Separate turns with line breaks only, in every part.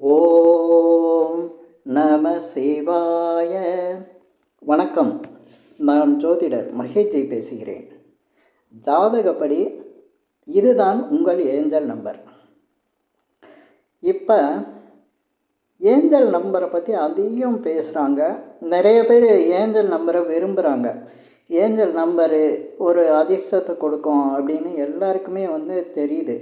ஓம் நம சிவாய. வணக்கம். நான் ஜோதிடர் மகேஜி பேசுகிறேன். ஜாதகப்படி இதுதான் உங்கள் ஏஞ்சல் நம்பர். இப்போ ஏஞ்சல் நம்பரை பற்றி அதிகம் பேசுகிறாங்க நிறைய பேர் ஏஞ்சல் நம்பரை விரும்புகிறாங்க ஏஞ்சல் நம்பரு ஒரு அதிர்ஷ்டத்தை கொடுக்கும் அப்படின்னு எல்லாருக்குமே வந்து தெரியுது.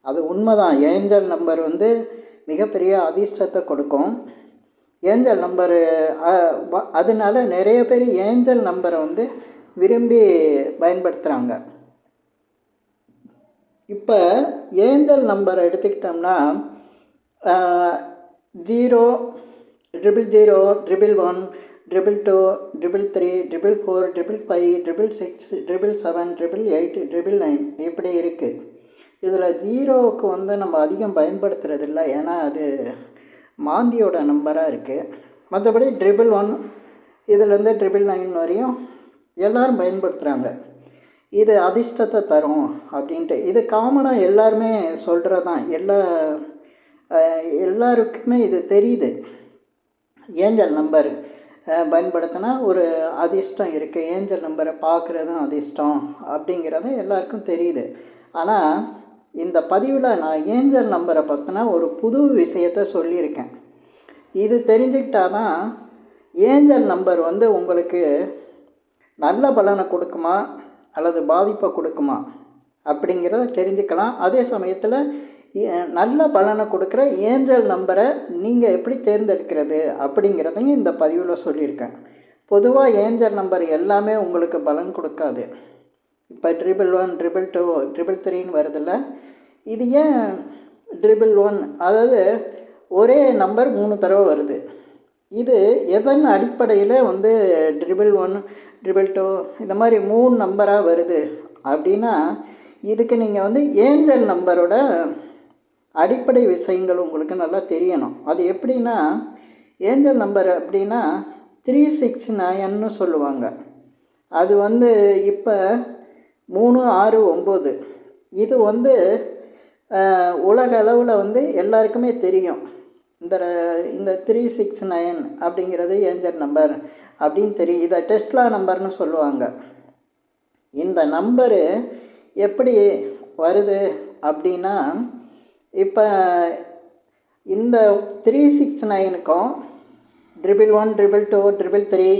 அது உண்மைதான். ஏஞ்சல் நம்பர் வந்து மிகப்பெரிய அதிர்ஷ்டத்தை கொடுக்கும். ஏஞ்சல் நம்பரு அதனால நிறைய பேர் ஏஞ்சல் நம்பரை வந்து விரும்பி பயன்படுத்துகிறாங்க இப்போ ஏஞ்சல் நம்பரை எடுத்துக்கிட்டோம்னா zero triple zero triple one triple two triple three triple four triple five triple six triple seven triple eight triple nine இப்படி இருக்குது இதில் ஜீரோவுக்கு வந்து நம்ம அதிகம் பயன்படுத்துகிறது இல்லை ஏன்னா அது மாந்தியோட நம்பராக இருக்குது மற்றபடி ட்ரிபிள் ஒன் இதுலேருந்து ட்ரிபிள் நைன் வரையும் எல்லோரும் பயன்படுத்துகிறாங்க இது அதிர்ஷ்டத்தை தரும் அப்படின்ட்டு. இது காமனாக எல்லாருமே சொல்கிறது தான் எல்லா எல்லாருக்குமே இது தெரியுது. ஏஞ்சல் நம்பர் பயன்படுத்தினா ஒரு அதிர்ஷ்டம் இருக்குது ஏஞ்சல் நம்பரை பார்க்குறதும் அதிர்ஷ்டம் அப்படிங்கிறது எல்லாருக்கும் தெரியுது. ஆனால் இந்த பதிவில் நான் ஏஞ்சல் நம்பரை பற்றின ஒரு புது விஷயத்தை சொல்லியிருக்கேன். இது தெரிஞ்சுக்கிட்டால் தான் ஏஞ்சல் நம்பர் வந்து உங்களுக்கு நல்ல பலனை கொடுக்குமா அல்லது பாதிப்பை கொடுக்குமா அப்படிங்கிறத தெரிஞ்சுக்கலாம். அதே சமயத்தில் நல்ல பலனை கொடுக்குற ஏஞ்சல் நம்பரை நீங்கள் எப்படி தேர்ந்தெடுக்கிறது அப்படிங்கிறதையும் இந்த பதிவில் சொல்லியிருக்கேன். பொதுவாக ஏஞ்சல் நம்பர் எல்லாமே உங்களுக்கு பலன் கொடுக்காது. இப்போ triple one triple two triple த்ரீன்னு வருதில்ல இது ஏன் ட்ரிபிள் ஒன் அதாவது ஒரே நம்பர் மூணு தடவை வருது. இது எதன் அடிப்படையில் வந்து ட்ரிபிள் ஒன் ட்ரிபிள் டூ இந்த மாதிரி மூணு நம்பராக வருது அப்படின்னா இதுக்கு நீங்கள் வந்து ஏஞ்சல் நம்பரோட அடிப்படை விஷயங்கள் உங்களுக்கு நல்லா தெரியணும். அது எப்படின்னா ஏஞ்சல் நம்பர் அப்படின்னா த்ரீ சிக்ஸ் நயன்னு சொல்லுவாங்க. அது வந்து இப்போ மூணு ஆறு ஒம்பது. இது வந்து உலக அளவில் வந்து எல்லாருக்குமே தெரியும். இந்த இந்த த்ரீ சிக்ஸ் நைன் அப்படிங்கிறது ஏஞ்சர் நம்பர் அப்படின்னு தெரியும். இதை டெஸ்ட்லா நம்பர்னு சொல்லுவாங்க. இந்த நம்பரு எப்படி வருது அப்படின்னா இப்போ இந்த three six நைனுக்கும் triple one triple two triple three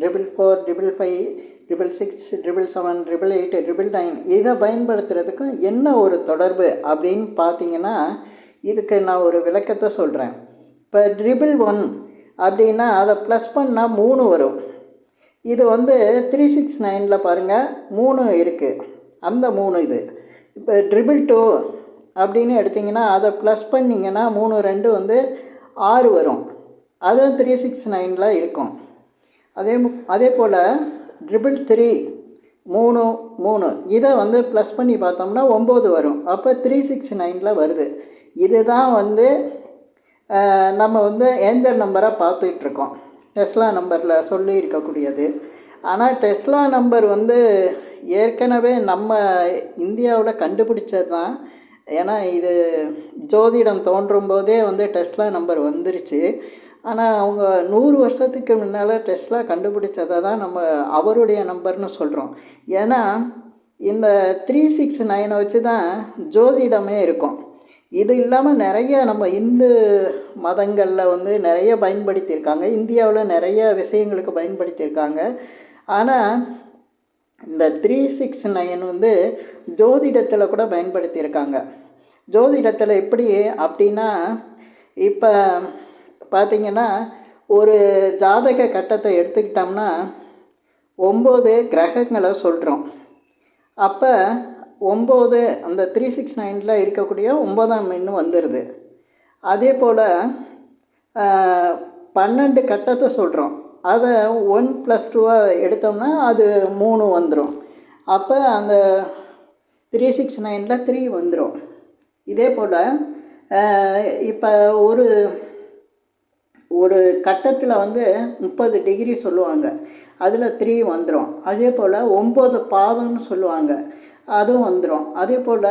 triple four triple five triple six triple seven triple eight triple nine இதை பயன்படுத்துறதுக்கும் என்ன ஒரு தொடர்பு அப்படின்னு பார்த்தீங்கன்னா இதுக்கு நான் ஒரு விளக்கத்தை சொல்கிறேன் இப்போ ட்ரிபிள் ஒன் அப்படின்னா அதை ப்ளஸ் பண்ணால் மூணு வரும். இது வந்து த்ரீ சிக்ஸ் நைனில் பாருங்கள் மூணு இருக்குது அந்த மூணு இது. இப்போ ட்ரிபிள் டூ அப்படின்னு எடுத்திங்கன்னா அதை ப்ளஸ் பண்ணிங்கன்னா மூணு ரெண்டு வந்து ஆறு வரும். அதுவும் த்ரீ சிக்ஸ் நைனில் இருக்கும். அதே அதே போல் ட்ரிபிள் த்ரீ மூணு மூணு. இதை வந்து ப்ளஸ் பண்ணி பார்த்தோம்னா ஒம்பது வரும். அப்போ த்ரீ சிக்ஸ் நைனில் வருது. இதுதான் வந்து நம்ம வந்து ஏஞ்சல் நம்பராக பார்த்துட்ருக்கோம் டெஸ்லா நம்பரில் சொல்லி இருக்கக்கூடியது. ஆனால் டெஸ்லா நம்பர் வந்து ஏற்கனவே நம்ம இந்தியாவில் கண்டுபிடிச்சது தான் ஏன்னா இது ஜோதிடம் தோன்றும் போதே வந்து டெஸ்லா நம்பர் வந்துருச்சு. ஆனால் அவங்க நூறு வருஷத்துக்கு முன்னால் டெஸ்லா கண்டுபிடிச்சதை தான் நம்ம அவருடைய நம்பர்னு சொல்கிறோம் ஏன்னா இந்த த்ரீ சிக்ஸ் நைனை வச்சு தான் ஜோதிடமே இருக்கும். இது இல்லாமல் நிறைய நம்ம இந்து மதங்களில் வந்து நிறைய பயன்படுத்தியிருக்காங்க. இந்தியாவில் நிறைய விஷயங்களுக்கு பயன்படுத்தியிருக்காங்க. ஆனால் இந்த த்ரீ சிக்ஸ் நைன் வந்து ஜோதிடத்தில் கூட பயன்படுத்தியிருக்காங்க. ஜோதிடத்தில் எப்படி அப்படின்னா இப்போ பார்த்திங்கன்னா ஒரு ஜாதக கட்டத்தை எடுத்துக்கிட்டோம்னா ஒம்பது கிரகங்களை சொல்கிறோம் அப்போ ஒம்பது அந்த த்ரீ சிக்ஸ் நைனில் இருக்கக்கூடிய ஒம்பதாம் எண்ணு வந்துடுது அதே போல் பன்னெண்டு கட்டத்தை சொல்கிறோம் அதை ஒன் ப்ளஸ் டூவாக எடுத்தோம்னா அது மூணு வந்துடும் அப்போ அந்த த்ரீ சிக்ஸ் நைனில் த்ரீ வந்துடும் இதே போல் இப்போ ஒரு ஒரு கட்டத்தில் வந்து முப்பது டிகிரி சொல்லுவாங்க. அதில் த்ரீ வந்துடும் அதே போல் ஒம்பது பாதம்னு சொல்லுவாங்க. அதுவும் வந்துடும் அதே போல்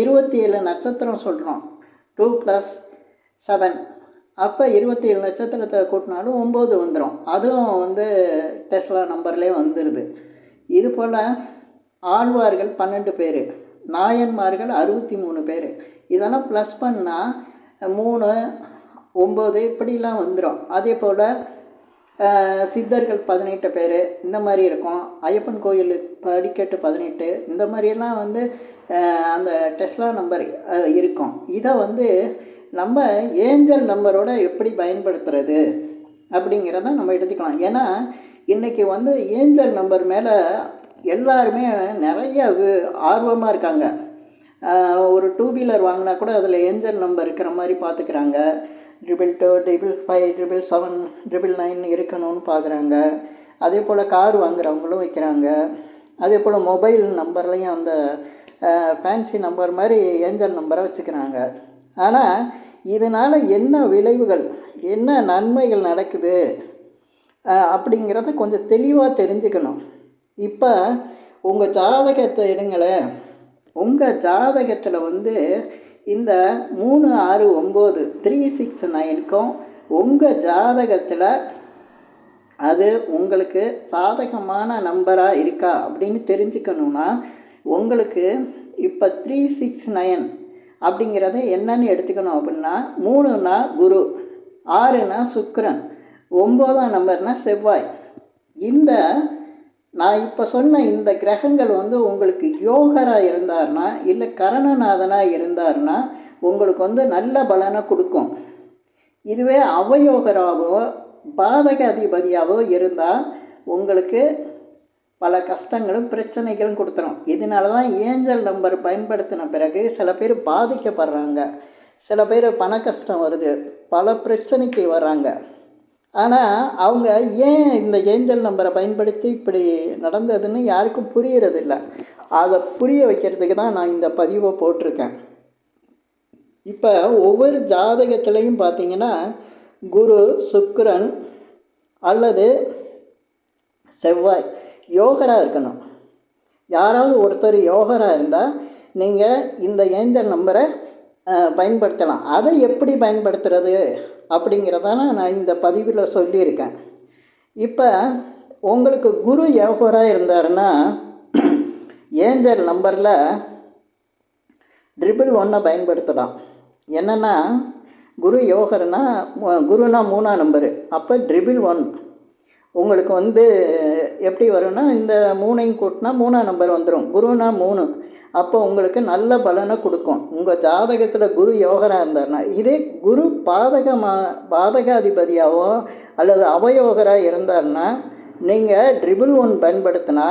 இருபத்தி ஏழு நட்சத்திரம் சொல்கிறோம் டூ ப்ளஸ் செவன் அப்போ இருபத்தி ஏழு நட்சத்திரத்தை கூட்டினாலும் ஒம்பது வந்துடும் அதுவும் வந்து டெஸ்லா நம்பர்லேயே வந்துடுது இது போல் ஆழ்வார்கள் பன்னெண்டு பேர். நாயன்மார்கள் அறுபத்தி மூணு பேர். இதெல்லாம் ப்ளஸ் பண்ணால் மூணு ஒம்பது இப்படிலாம் வந்துடும் அதே போல் சித்தர்கள் பதினெட்டு பேர் இந்த மாதிரி இருக்கும். ஐயப்பன் கோயில் படிக்கட்டு பதினெட்டு இந்த மாதிரியெல்லாம் வந்து அந்த டெஸ்லா நம்பர் இருக்கும். இதை வந்து நம்ம ஏஞ்சல் நம்பரோட எப்படி பயன்படுத்துறது அப்படிங்கிறத நம்ம எடுத்துக்கலாம். ஏன்னா இன்றைக்கி வந்து ஏஞ்சல் நம்பர் மேலே எல்லாருமே நிறைய ஆர்வமாக இருக்காங்க. ஒரு டூ வீலர் வாங்கினா கூட அதில் ஏஞ்சல் நம்பர் இருக்கிற மாதிரி பார்த்துக்கிறாங்க. Triple two triple five triple seven triple nine இருக்கணும்னு பார்க்குறாங்க. அதே போல் கார் வாங்குறவங்களும் வைக்கிறாங்க. அதே போல் மொபைல் நம்பர்லேயும் அந்த ஃபேன்சி நம்பர் மாதிரி ஏஞ்சல் நம்பரை வச்சுக்கிறாங்க. ஆனால் இதனால் என்ன விளைவுகள் என்ன நன்மைகள் நடக்குது அப்படிங்கிறத கொஞ்சம் தெளிவாக தெரிஞ்சுக்கணும். இப்போ உங்கள் ஜாதகத்தை எடுங்களேன். உங்கள் ஜாதகத்தில் வந்து இந்த மூணு ஆறு ஒம்பது த்ரீ சிக்ஸ் நைனுக்கும் உங்கள் ஜாதகத்தில் அது உங்களுக்கு சாதகமான நம்பராக இருக்கா அப்படின்னு தெரிஞ்சுக்கணுன்னா உங்களுக்கு இப்போ த்ரீ சிக்ஸ் நைன் அப்படிங்கிறத என்னன்னு எடுத்துக்கணும் அப்படின்னா மூணுனா குரு ஆறுனா சுக்கரன் ஒம்போதாம் நம்பர்னால் செவ்வாய். இந்த நான் இப்போ சொன்ன இந்த கிரகங்கள் வந்து உங்களுக்கு யோகராக இருந்தார்னா இல்லை கரணநாதனாக இருந்தார்னா உங்களுக்கு வந்து நல்ல பலனை கொடுக்கும். இதுவே அவயோகராகவோ பாதக அதிபதியாகவோ இருந்தால் உங்களுக்கு பல கஷ்டங்களும் பிரச்சனைகளும் கொடுத்துரும். இதனால தான் ஏஞ்சல் நம்பர் பயன்படுத்தின பிறகு சில பேர் பாதிக்கப்படுறாங்க. சில பேர் பண கஷ்டம் வருது. பல பிரச்சனைக்கு வராங்க ஆனால் அவங்க ஏன் இந்த ஏஞ்சல் நம்பரை பயன்படுத்தி இப்படி நடந்ததுன்னு யாருக்கும் புரியறதில்ல. அதை புரிய வைக்கிறதுக்கு தான் நான் இந்த பதிவை போட்டிருக்கேன். இப்போ ஒவ்வொரு ஜாதகத்துலேயும் பார்த்தீங்கன்னா குரு சுக்கரன் அல்லது செவ்வாய் யோகராக இருக்கணும். யாராவது ஒருத்தர் யோகராக இருந்தால் நீங்கள் இந்த ஏஞ்சல் நம்பரை பயன்படுத்தலாம். அதை எப்படி பயன்படுத்துறது அப்படிங்கிறதான நான் இந்த பதிவில் சொல்லியிருக்கேன். இப்போ உங்களுக்கு குரு யோகராக இருந்தாருன்னா ஏஞ்சல் நம்பரில் ட்ரிபிள் ஒன்றை பயன்படுத்தலாம். என்னென்னா குரு யோகர்னா குருனா மூணாம் நம்பரு. அப்போ ட்ரிபிள் ஒன். உங்களுக்கு வந்து எப்படி வரும்னா இந்த மூணையும் கூட்டினா மூணாம் நம்பர் வந்துடும் குருனா மூணு. அப்போ உங்களுக்கு நல்ல பலனை கொடுக்கும். உங்கள் ஜாதகத்தில் குரு யோகராக இருந்தார்னா இதே குரு பாதகமாக பாதகாதிபதியாகவோ அல்லது அவயோகராக இருந்தார்னா நீங்கள் ட்ரிபிள் ஒன் பயன்படுத்தினா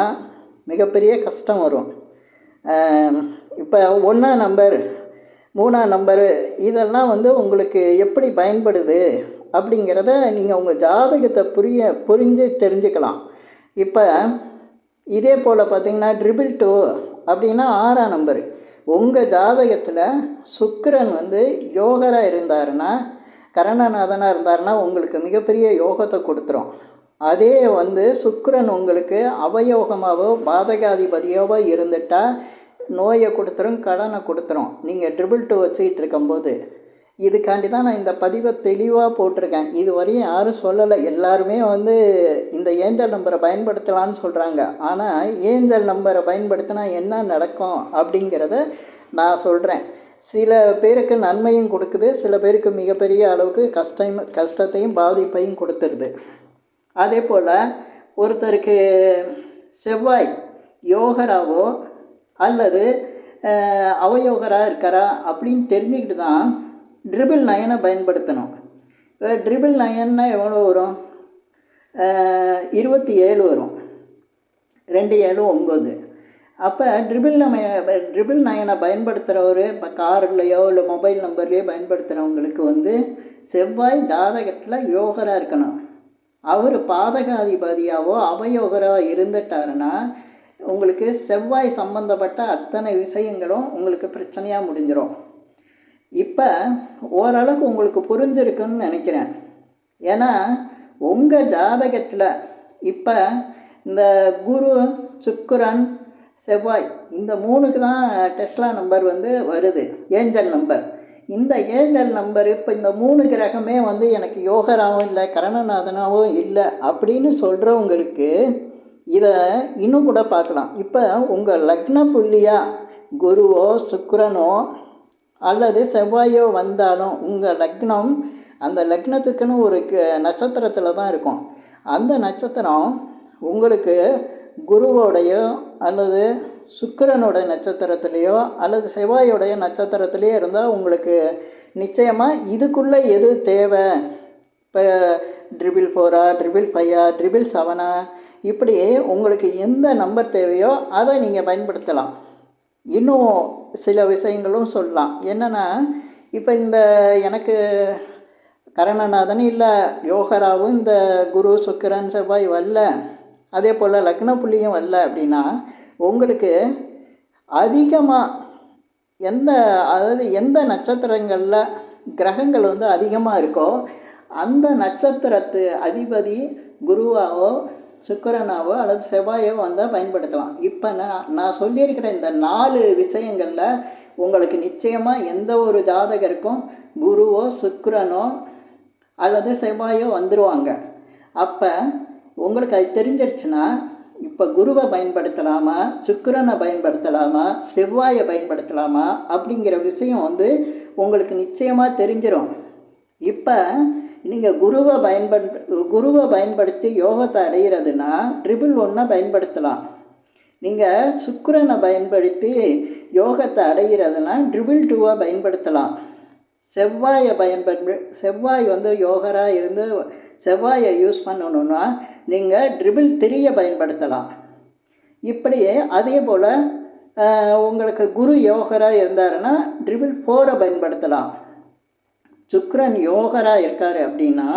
மிகப்பெரிய கஷ்டம் வரும். இப்போ ஒன்றாம் நம்பர் மூணாம் நம்பரு இதெல்லாம் வந்து உங்களுக்கு எப்படி பயன்படுது அப்படிங்கிறத நீங்கள் உங்கள் ஜாதகத்தை புரிய புரிஞ்சு தெரிஞ்சுக்கலாம். இப்போ இதே போல் பார்த்திங்கன்னா ட்ரிபிள் டூ அப்படின்னா ஆறாம் நம்பர். உங்கள் ஜாதகத்தில் சுக்கரன் வந்து யோகராக இருந்தாருன்னா கரணநாதனாக இருந்தாருன்னா உங்களுக்கு மிகப்பெரிய யோகத்தை கொடுத்துரும். அதே வந்து சுக்கரன் உங்களுக்கு அவயோகமாகவோ பாதகாதிபதியாவோ இருந்துட்டால் நோயை கொடுத்துரும் கடனை கொடுத்துரும். நீங்கள் ட்ரிபிள் டூ வச்சுக்கிட்டு இருக்கும்போது. இதுக்காண்டி தான் நான் இந்த பதிவை தெளிவாக போட்டிருக்கேன். இது வரையும் யாரும் சொல்லலை. எல்லாருமே வந்து இந்த ஏஞ்சல் நம்பரை பயன்படுத்தலான்னு சொல்கிறாங்க ஆனால் ஏஞ்சல் நம்பரை பயன்படுத்தினா என்ன நடக்கும் அப்படிங்கிறத நான் சொல்கிறேன் சில பேருக்கு நன்மையும் கொடுக்குது. சில பேருக்கு மிகப்பெரிய அளவுக்கு கஷ்டம் கஷ்டத்தையும் பாதிப்பையும் கொடுத்துருது. அதே போல் ஒருத்தருக்கு செவ்வாய் யோகராவோ அல்லது அவயோகராக இருக்காரா அப்படின்னு தெரிஞ்சுக்கிட்டு தான் ட்ரிபிள் நயனை பயன்படுத்தணும். இப்போ ட்ரிபிள் நயன்னா எவ்வளோ வரும்? இருபத்தி ஏழு வரும். ரெண்டு ஏழு ஒம்பது அப்போ ட்ரிபிள் நம்ம ட்ரிபிள் நயனை பயன்படுத்துகிறவர் இப்போ கார்லையோ இல்லை மொபைல் நம்பர்லேயோ பயன்படுத்துகிறவங்களுக்கு வந்து செவ்வாய் ஜாதகத்தில் யோகராக இருக்கணும். அவர் பாதகாதிபதியாவோ அவயோகராக இருந்துட்டாருன்னா உங்களுக்கு செவ்வாய் சம்மந்தப்பட்ட அத்தனை விஷயங்களும் உங்களுக்கு பிரச்சனையாக முடிஞ்சிடும் இப்போ ஓரளவுக்கு உங்களுக்கு புரிஞ்சிருக்குன்னு நினைக்கிறேன். ஏன்னா உங்கள் ஜாதகத்தில் இப்போ இந்த குரு சுக்கரன் செவ்வாய் இந்த மூணுக்கு தான் டெஸ்லா நம்பர் வந்து வருது. Angel number. இந்த ஏஞ்சல் நம்பர் இப்போ இந்த மூணு கிரகமே வந்து எனக்கு யோகராகவும் இல்லை கரணநாதனாகவும் இல்லை அப்படின்னு சொல்கிறவங்களுக்கு இதை இன்னும் கூட பார்க்கலாம். இப்போ உங்கள் லக்ன புள்ளியாக குருவோ சுக்கரனோ அல்லது செவ்வாயோ வந்தாலும் உங்கள் லக்னம் அந்த லக்னத்துக்குன்னு ஒரு நட்சத்திரத்தில் தான் இருக்கும். அந்த நட்சத்திரம் உங்களுக்கு குருவோடையோ அல்லது சுக்கரனுடைய நட்சத்திரத்துலேயோ அல்லது செவ்வாயோடைய நட்சத்திரத்துலேயோ இருந்தால் உங்களுக்கு நிச்சயமாக இதுக்குள்ளே எது தேவை? இப்போ ட்ரிபிள் ஃபோரா ட்ரிபிள் ஃபையா ட்ரிபிள் செவனா? இப்படி உங்களுக்கு எந்த நம்பர் தேவையோ அதை நீங்கள் பயன்படுத்தலாம். இன்னும் சில விஷயங்களும் சொல்லலாம். என்னென்னா இப்போ இந்த எனக்கு கரணநாதன் இல்லை யோகராவும் இந்த குரு சுக்கிரன் செவ்வாய் வரல அதே போல் லக்ன புள்ளியும் வரல அப்படின்னா உங்களுக்கு அதிகமாக எந்த அதாவது எந்த நட்சத்திரங்களில் கிரகங்கள் வந்து அதிகமாக இருக்கோ அந்த நட்சத்திரத்து அதிபதி குருவாவோ சுக்கரனாவோ அல்லது செவ்வாயோ வந்தால் பயன்படுத்தலாம். இப்போ நான் நான் சொல்லியிருக்கிற இந்த நாலு விஷயங்களில் உங்களுக்கு நிச்சயமாக எந்த ஒரு ஜாதகருக்கும் குருவோ சுக்கரனோ அல்லது செவ்வாயோ வந்துடுவாங்க அப்போ உங்களுக்கு அது தெரிஞ்சிருச்சுன்னா இப்போ குருவை பயன்படுத்தலாமா சுக்கிரனை பயன்படுத்தலாமா செவ்வாயை பயன்படுத்தலாமா அப்படிங்கிற விஷயம் வந்து உங்களுக்கு நிச்சயமாக தெரிஞ்சிடும் இப்போ நீங்கள் குருவை பயன்படு குருவை பயன்படுத்தி யோகத்தை அடைகிறதுனா ட்ரிபிள் ஒன்றை பயன்படுத்தலாம். நீங்கள் சுக்கரனை பயன்படுத்தி யோகத்தை அடைகிறதுனா ட்ரிபிள் டூவை பயன்படுத்தலாம். செவ்வாயை பயன்படு செவ்வாய் வந்து யோகராக இருந்து செவ்வாயை யூஸ் பண்ணணுன்னா நீங்கள் ட்ரிபிள் த்ரீயை பயன்படுத்தலாம். இப்படியே அதே போல் உங்களுக்கு குரு யோகராக இருந்தாருன்னா ட்ரிபிள் ஃபோரை பயன்படுத்தலாம். சுக்ரன் யோகராக இருக்கார் அப்படின்னா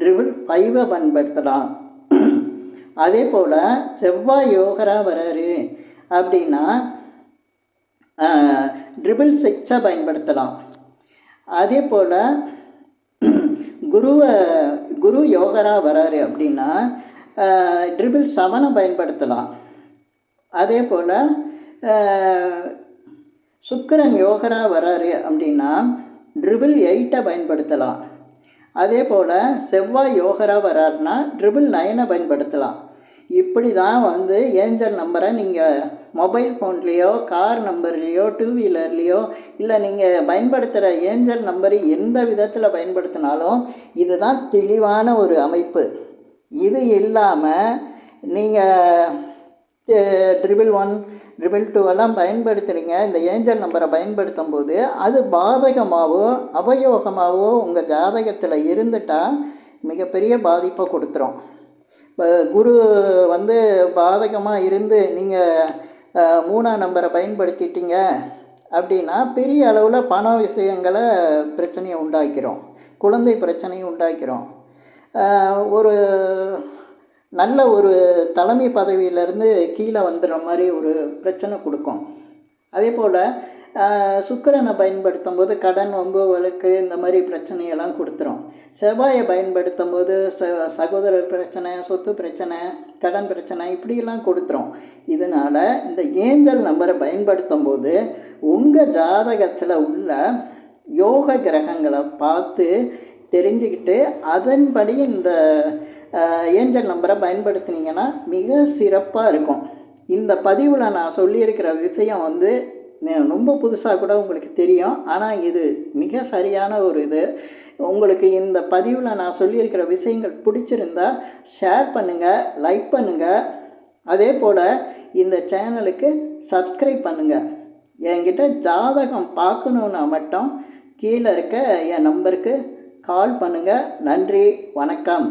ட்ரிபிள் ஃபைவை பயன்படுத்தலாம் அதே போல் செவ்வாய் யோகராக வராரு அப்படின்னா ட்ரிபிள் சிக்ஸை பயன்படுத்தலாம். அதே போல் குருவை குரு யோகராக வராரு அப்படின்னா ட்ரிபிள் செவனை பயன்படுத்தலாம். அதே போல் சுக்கரன் யோகராக வராரு அப்படின்னா ட்ரிபிள் எயிட்டை பயன்படுத்தலாம். அதே போல் செவ்வாய் யோகராக வராருன்னா ட்ரிபிள் நைனை பயன்படுத்தலாம். இப்படி தான் வந்து ஏஞ்சல் நம்பரை நீங்கள் மொபைல் ஃபோன்லேயோ கார் நம்பர்லேயோ டூ வீலர்லேயோ இல்லை நீங்கள் பயன்படுத்துகிற ஏஞ்சல் நம்பர் எந்த விதத்தில் பயன்படுத்தினாலும் இதுதான் தெளிவான ஒரு அமைப்பு. இது இல்லாமல் நீங்கள் ட்ரிபிள் ஒன் ட்ரிபிள் டூ எல்லாம் பயன்படுத்துகிறீங்க இந்த ஏஞ்சல் நம்பரை பயன்படுத்தும் போது அது பாதகமாகவோ அபயோகமாகவோ உங்கள் ஜாதகத்தில் இருந்துட்டால் மிகப்பெரிய பாதிப்பை கொடுத்துரும். குரு வந்து பாதகமாக இருந்து நீங்கள் மூணாம் நம்பரை பயன்படுத்திட்டீங்க அப்படின்னா பெரிய அளவில் பண விஷயங்களை பிரச்சனையை உண்டாக்கிறோம் குழந்தை பிரச்சனையை உண்டாக்கிறோம் ஒரு நல்ல ஒரு தலைமை பதவியிலேருந்து கீழே வந்துடுற மாதிரி ஒரு பிரச்சனை கொடுக்கும். அதே போல் சுக்கரனை பயன்படுத்தும் போது கடன் வம்பு வழக்கு இந்த மாதிரி பிரச்சனையெல்லாம் கொடுத்துரும். செவ்வாயை பயன்படுத்தும் போது ச சகோதரர் பிரச்சனை சொத்து பிரச்சனை கடன் பிரச்சனை இப்படியெல்லாம் கொடுத்துரும். இதனால் இந்த ஏஞ்சல் நம்பரை பயன்படுத்தும் போது உங்கள் ஜாதகத்தில் உள்ள யோக கிரகங்களை பார்த்து தெரிஞ்சுக்கிட்டு அதன்படி இந்த ஏஞ்சல் நம்பரை பயன்படுத்தினீங்கன்னா மிக சிறப்பாக இருக்கும். இந்த பதிவில் நான் சொல்லியிருக்கிற விஷயம் வந்து ரொம்ப புதுசாக கூட உங்களுக்கு தெரியும். ஆனால் இது மிக சரியான ஒரு இது. உங்களுக்கு இந்த பதிவில் நான் சொல்லியிருக்கிற விஷயங்கள் பிடிச்சிருந்தா ஷேர் பண்ணுங்கள் லைக் பண்ணுங்கள் அதே போல் இந்த சேனலுக்கு சப்ஸ்கிரைப் பண்ணுங்கள் என்கிட்ட ஜாதகம் பார்க்கணுன்னா மட்டும் கீழே இருக்க என் நம்பருக்கு கால் பண்ணுங்கள் நன்றி வணக்கம்.